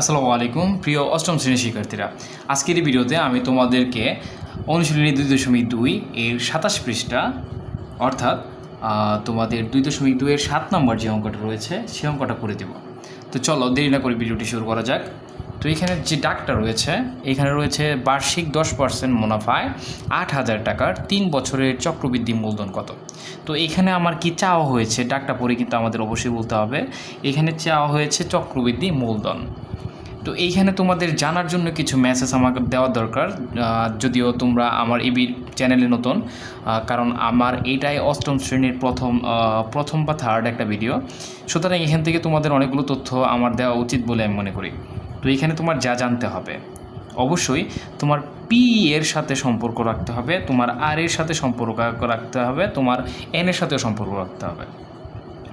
আসসালামু আলাইকুম, প্রিয় অষ্টম শ্রেণির শিক্ষার্থীরা। আজকের এই ভিডিওতে আমি তোমাদেরকে অনুশীলনী দুই দশমিক দুই এর সাতাশ পৃষ্ঠা, অর্থাৎ তোমাদের দুই দশমিক দুইয়ের সাত নম্বর যে অঙ্কটা রয়েছে, সেই অঙ্কটা করে দেব। তো চলো, দেরি না করে ভিডিওটি শুরু করা যাক। তো এখানে যে ডাকটা রয়েছে, এখানে রয়েছে বার্ষিক দশ পার্সেন্ট মুনাফায় আট হাজার টাকার তিন বছরের চক্রবৃদ্ধি মূলধন কত? তো এখানে আমার কি চাওয়া হয়েছে, ডাকটা পরে কিন্তু আমাদের অবশ্যই বলতে হবে। এখানে চাওয়া হয়েছে চক্রবৃদ্ধি মূলধন। তো এইখানে তোমাদের জানার জন্য কিছু মেসেজ আমাকে দেওয়া দরকার যদিও তোমরা আমার এবি চ্যানেলে নতুন কারণ আমার এটাই অষ্টম শ্রেণির প্রথম প্রথম বা থার্ড একটা ভিডিও সুতরাং এখান থেকে তোমাদের অনেকগুলো তথ্য আমার দেওয়া উচিত বলে আমি মনে করি। তো এখানে তোমার যা জানতে হবে, অবশ্যই তোমার পি এর সাথে সম্পর্ক রাখতে হবে, তোমার আর এর সাথে সম্পর্ক রাখতে হবে, তোমার এন এর সাথেও সম্পর্ক রাখতে হবে।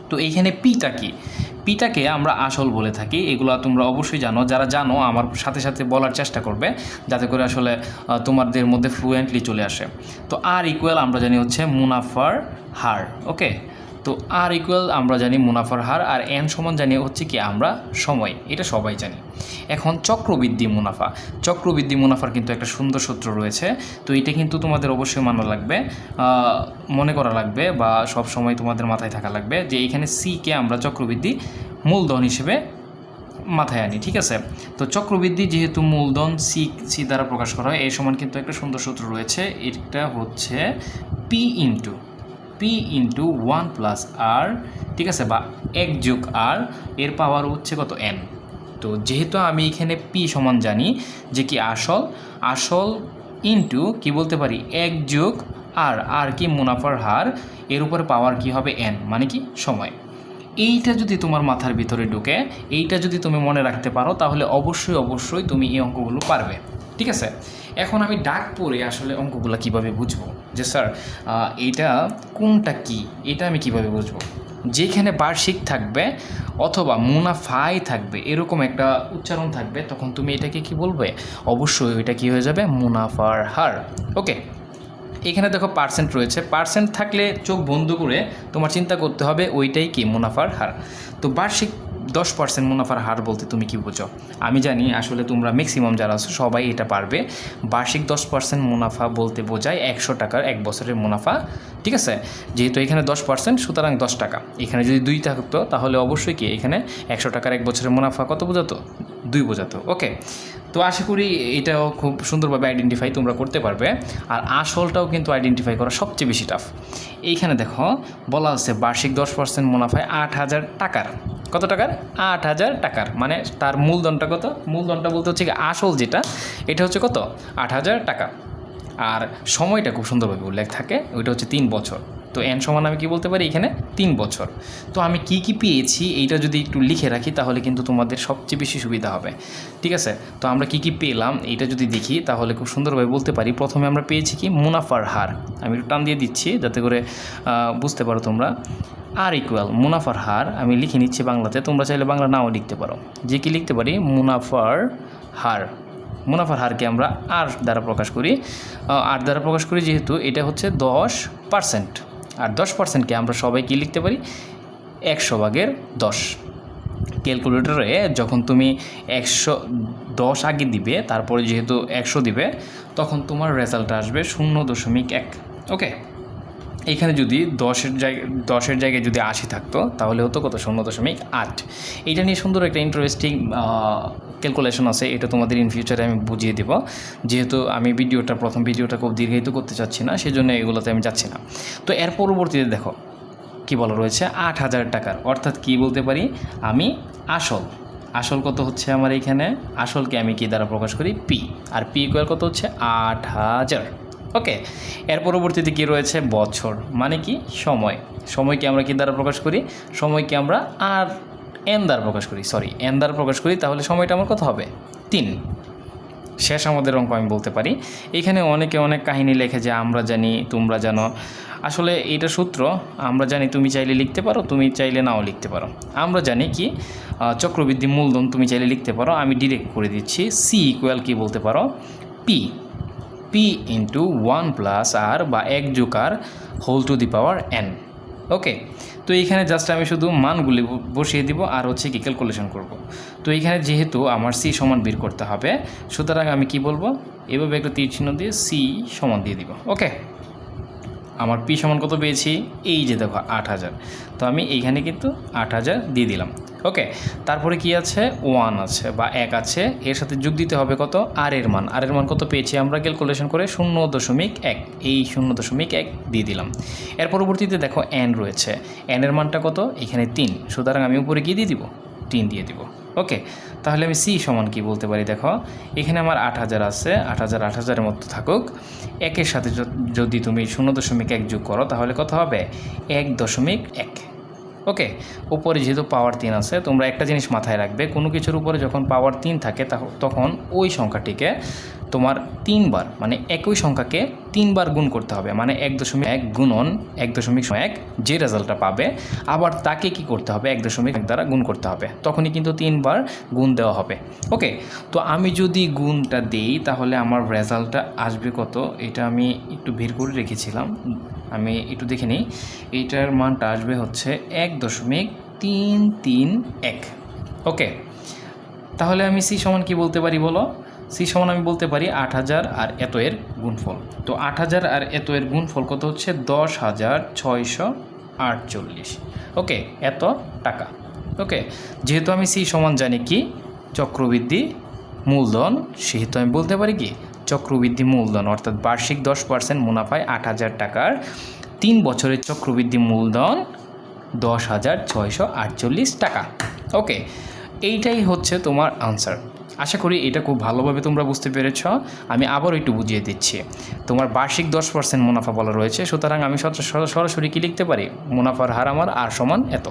তো এইখানে পিটা কি? পিটাকে আমরা আসল বলে থাকি, এগুলো তোমরা অবশ্যই জানো। যারা জানো, আমার সাথে সাথে বলার চেষ্টা করবে, যাতে করে আসলে তোমাদের মধ্যে ফ্লুয়েন্টলি চলে আসে। তো আর ইকুয়াল আমরা জানি হচ্ছে মুনাফার হার ওকে তো আর ইকুয়াল আমরা জানি মুনাফার হার আর এন সমান জানি হচ্ছে কি আমরা সময়, এটা সবাই জানি। এখন চক্রবৃদ্ধি মুনাফা, চক্রবৃদ্ধি মুনাফার কিন্তু একটা সুন্দর সূত্র রয়েছে। তো এটা কিন্তু তোমাদের অবশ্যই মানা লাগবে মনে করা লাগবে বা সব সময় তোমাদের মাথায় থাকা লাগবে যে এখানে সিকে আমরা চক্রবৃদ্ধি মূলধন হিসেবে মাথায় আনি, ঠিক আছে? তো চক্রবৃদ্ধি যেহেতু মূলধন সি সি দ্বারা প্রকাশ করা হয় এই সমান কিন্তু একটা সুন্দর সূত্র রয়েছে, এটা হচ্ছে P into P into one plus আর ঠিক আছে, বা এক যোগ আর এর পাওয়ার হচ্ছে কত এন তো যেহেতু আমি এখানে পি সমান জানি, যে কি আসল? আসল ইন্টু কি বলতে পারি? এক যোগ আর আর কি মুনাফার হার, এর উপরে পাওয়ার কি হবে এন মানে কি? সময়। এইটা যদি তোমার মাথার ভিতরে ঢুকে, এইটা যদি তুমি মনে রাখতে পারো, তাহলে অবশ্যই অবশ্যই তুমি এই অঙ্কগুলো পারবে। ঠিক আছে? এখন আমি ডাক পড়ে আসলে অঙ্কগুলো কীভাবে বুঝব? যে স্যার এইটা কোনটা কি? এটা আমি কীভাবে বুঝব? যেখানে বার্ষিক থাকবে অথবা মুনাফাই থাকবে, এরকম একটা উচ্চারণ থাকবে, তখন তুমি এটাকে কি বলবে? অবশ্যই ওইটা কি হয়ে যাবে? মুনাফার হার। ওকে, এখানে দেখো পার্সেন্ট রয়েছে। পার্সেন্ট থাকলে চোখ বন্ধ করে তোমার চিন্তা করতে হবে, ওইটাই কি? মুনাফার হার। তো বার্ষিক দশ পার্সেন্ট মুনাফার হার বলতে তুমি কি বোঝো? আমি জানি আসলে তোমরা ম্যাক্সিমাম যারা আছো সবাই এটা পারবে। বার্ষিক দশ পার্সেন্ট মুনাফা বলতে বোঝায় একশো টাকার এক বছরের মুনাফা, ঠিক আছে? যেহেতু এখানে দশ পার্সেন্ট সুতরাং দশ টাকা। এখানে যদি দুই থাকতো, তাহলে অবশ্যই কি এখানে একশো টাকার এক বছরের মুনাফা কত বোঝাতো? দুই বোঝাতো। ওকে, তো আশা করি এটাও খুব সুন্দরভাবে আইডেন্টিফাই তোমরা করতে পারবে। আর আসলটাও কিন্তু আইডেন্টিফাই করা সবচেয়ে বেশি টাফ এইখানে দেখো, বলা হচ্ছে বার্ষিক দশ পার্সেন্ট মুনাফায় আট হাজার টাকার। কত টাকার? আট হাজার টাকার। মানে তার মূলধনটা কত? মূলধনটা বলতে হচ্ছে আসল যেটা, এটা হচ্ছে কত? আট হাজার টাকা। আর সময়টা খুব সুন্দরভাবে উল্লেখ থাকে, ওইটা হচ্ছে তিন বছর। তো এন সমান আমি কি বলতে পারি? এখানে তিন বছর। তো আমি কি কি পেয়েছি এইটা যদি একটু লিখে রাখি তাহলে কিন্তু তোমাদের সবচেয়ে বেশি সুবিধা হবে। ঠিক আছে? তো আমরা কি কি পেলাম এইটা যদি দেখি তাহলে খুব সুন্দরভাবে বলতে পারি। প্রথমে আমরা পেয়েছি কি? মুনাফার হার। আমি একটু টান দিয়ে দিচ্ছি যাতে করে বুঝতে পারো তোমরা। আর ইকুয়াল মুনাফার হার আমি লিখে নিচ্ছি বাংলাতে। তোমরা চাইলে বাংলা নাও লিখতে পারো। যে কি লিখতে পারি? মুনাফার হার। মুনাফার হারকে আমরা আর দ্বারা প্রকাশ করি। আর দ্বারা প্রকাশ করি যেহেতু এটা হচ্ছে দশ পার্সেন্ট আর দশ পার্সেন্টকে আমরা সবাই কী লিখতে পারি? একশো ভাগের দশ। ক্যালকুলেটরে যখন তুমি একশো দশ আগে দিবে, তারপরে যেহেতু একশো দিবে, তখন তোমার রেজাল্ট আসবে শূন্য দশমিক এক। ওকে? এখানে যদি দশের জায়গায় দশের জায়গায় যদি আশি থাকতো, তাহলে হতো কত? শূন্য দশমিক আট। এইটা নিয়ে সুন্দর একটা ইন্টারেস্টিং ক্যালকুলেশন আছে, এটা তোমাদের ইন ফিউচারে আমি বুঝিয়ে দেবো। যেহেতু আমি ভিডিওটা প্রথম ভিডিওটা খুব দীর্ঘায়িত করতে চাচ্ছি না, সেজন্য এগুলোতে আমি যাচ্ছি না। তো এর পরবর্তীতে দেখো, কি বলা রয়েছে? আট হাজার টাকার, অর্থাৎ কি বলতে পারি? আমি আসল। আসল কত হচ্ছে আমার এইখানে আসলকে আমি কি দ্বারা প্রকাশ করি? পি। আর পি ইকুয়াল কত হচ্ছে? আট হাজার। ওকে, এর পরবর্তীতে কি রয়েছে? বছর। মানে কি? সময়। সময়কে আমরা কি দ্বারা প্রকাশ করি? সময়কে আমরা আর এন দ্বারা প্রকাশ করি সরি এন দ্বারা প্রকাশ করি, তাহলে সময়টা আমার কত হবে? তিন। শেষ আমাদের অঙ্ক আমি বলতে পারি। এখানে অনেকে অনেক কাহিনী লেখে যে আমরা জানি, তোমরা জানো। আসলে এটা সূত্র, আমরা জানি তুমি চাইলে লিখতে পারো, তুমি চাইলে নাও লিখতে পারো। আমরা জানি কি চক্রবৃদ্ধি মূলধন তুমি চাইলে লিখতে পারো। আমি ডিরেক্ট করে দিচ্ছি সি ইকুয়াল কি বলতে পারো? P P into one plus r বা এক যোগ r whole to the power n okay তো এইখানে জাস্ট আমি শুধু মানগুলি বসিয়ে দিব আর হচ্ছে কি ক্যালকুলেশন করব। তো এইখানে যেহেতু আমার সি সমান বের করতে হবে, সুতরাং আমি কি বলব? এভাবে একটু তীর চিহ্ন দিয়ে সি সমান দিয়ে দিব। ওকে আমার পি সমান কত পেয়েছি? এই যে দেখো, আট হাজার। তো আমি এইখানে কিন্তু আট হাজার দিয়ে দিলাম। ওকে, তারপরে কি আছে? ওয়ান আছে বা এক আছে। এর সাথে যোগ দিতে হবে কত? আর এর মান। আর এর মান কত পেয়েছি আমরা? ক্যালকুলেশন করে শূন্য দশমিক এক। এই শূন্য দশমিক এক দিয়ে দিলাম। এর পরবর্তীতে দেখো এন রয়েছে। এন এর মানটা কত? এখানে তিন। সুতরাং আমি উপরে কি দিয়ে দিব? তিন দিয়ে দিব। ওকে, তাহলে আমি সি সমান কি বলতে পারি? দেখো, এখানে আমার আট হাজার আছে, আট হাজার, আট হাজারের মতো থাকুক। একের সাথে যদি তুমি শূন্য দশমিক এক যোগ করো, তাহলে কত হবে? এক দশমিক এক। ওকে, উপরে যেহেতু পাওয়ার তিন আছে, তোমরা একটা জিনিস মাথায় রাখবে, কোনো কিছুর উপরে যখন পাওয়ার তিন থাকে তখন ওই সংখ্যাটিকে তোমার তিনবার মানে একই সংখ্যাকে তিনবার গুণ করতে হবে মানে এক দশমিক এক গুণন এক দশমিক এক যে রেজাল্টটা পাবে, আবার তাকে কি করতে হবে, এক দশমিক এক দ্বারা গুণ করতে হবে, তখনই কিন্তু তিনবার গুণ দেওয়া হবে, ওকে? তো আমি যদি গুণটা দিই, তাহলে আমার রেজাল্টটা আসবে কত? এটা আমি একটু বের করে রেখেছিলাম আমি একটু দেখে নিই। এইটার মানটা আসবে হচ্ছে এক দশমিক তিন তিন এক। ওকে, তাহলে আমি সি সমান কি বলতে পারি বলো? সি সমান আমি বলতে পারি আট হাজার আর এত এর গুণফল। তো আট হাজার আর এত এর গুণফল কত হচ্ছে? দশ হাজার ছয়শো আটচল্লিশ। ওকে, এত টাকা। ওকে, যেহেতু আমি সি সমান জানি কি? চক্রবৃদ্ধি, মূলধন, সেহেতু আমি বলতে পারি কি? চক্রবৃদ্ধি মূলধন, অর্থাৎ বার্ষিক দশ পার্সেন্ট মুনাফায় আট হাজার টাকার তিন বছরের চক্রবৃদ্ধি মূলধন দশ হাজার ছয়শো আটচল্লিশ টাকা। ওকে, এইটাই হচ্ছে তোমার আনসার। আশা করি এটা খুব ভালোভাবে তোমরা বুঝতে পেরেছ। আমি আবারও একটু বুঝিয়ে দিচ্ছি। তোমার বার্ষিক দশ পার্সেন্ট মুনাফা বলা রয়েছে, সুতরাং আমি সরাসরি কি লিখতে পারি? মুনাফার হার আমার আর সমান এত।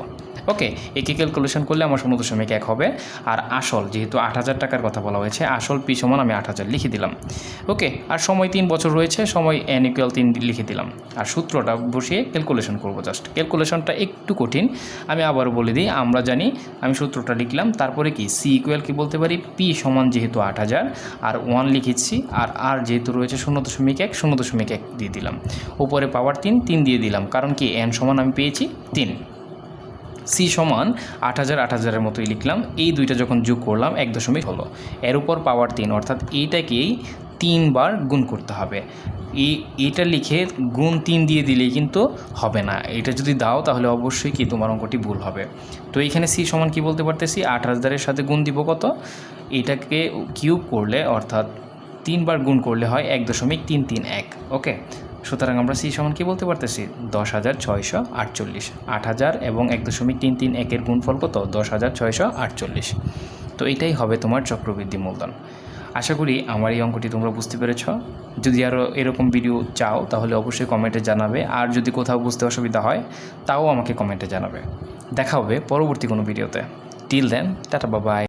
ওকে একে ক্যালকুলেশন করলে আমার শূন্য দশমিক এক হবে। আর আসল, যেহেতু আট হাজার টাকার কথা বলা হয়েছে, আসল পি সমান আমি আট হাজার লিখে দিলাম। ওকে, আর সময় তিন বছর রয়েছে, সময় এন ইকুয়াল তিন লিখে দিলাম। আর সূত্রটা বসিয়ে ক্যালকুলেশন করব জাস্ট ক্যালকুলেশনটা একটু কঠিন, আমি আবারও বলে দিই, আমরা জানি, আমি সূত্রটা লিখলাম, তারপরে কি? সি ইকুয়াল কি বলতে পারি? পি সমান যেহেতু আট হাজার, আর ওয়ান লিখেছি, আর আর যেহেতু রয়েছে শূন্য দশমিক এক, শূন্য দশমিক এক দিয়ে দিলাম। উপরে পাওয়ার তিন তিন দিয়ে দিলাম, কারণ কি? এন সমান আমি পেয়েছি তিন। সি সমান আট হাজার, আট হাজারের মতোই লিখলাম। এই দুইটা যখন যোগ করলাম, এক দশমিক হলো। এর উপর পাওয়ার তিন, অর্থাৎ এইটাকেই তিনবার গুণ করতে হবে। এই এটা লিখে গুণ তিন দিয়ে দিলেই কিন্তু হবে না। এটা যদি দাও, তাহলে অবশ্যই কি তোমার অঙ্কটি ভুল হবে। তো এইখানে সি সমান কি বলতে পারতেছি? আট হাজারের সাথে গুণ দিব কত? এটাকে কিউব করলে, অর্থাৎ তিনবার গুণ করলে হয় এক দশমিক তিন তিন এক। ওকে? সুতরাং আমরা সি সমান কি বলতে পারতেছি? দশ হাজার ছয়শো আটচল্লিশ। আট হাজার এবং এক দশমিক তিন তিন একের গুণফল কত? দশ হাজার ছয়শো আটচল্লিশ। তো এটাই হবে তোমার চক্রবৃদ্ধি মূলধন। আশা করি আমার এই অঙ্কটি তোমরা বুঝতে পেরেছ। যদি আরও এরকম ভিডিও চাও, তাহলে অবশ্যই কমেন্টে জানাবে। আর যদি কোথাও বুঝতে অসুবিধা হয়, তাও আমাকে কমেন্টে জানাবে। দেখা হবে পরবর্তী কোনো ভিডিওতে টিল দেন টাটা বাবাই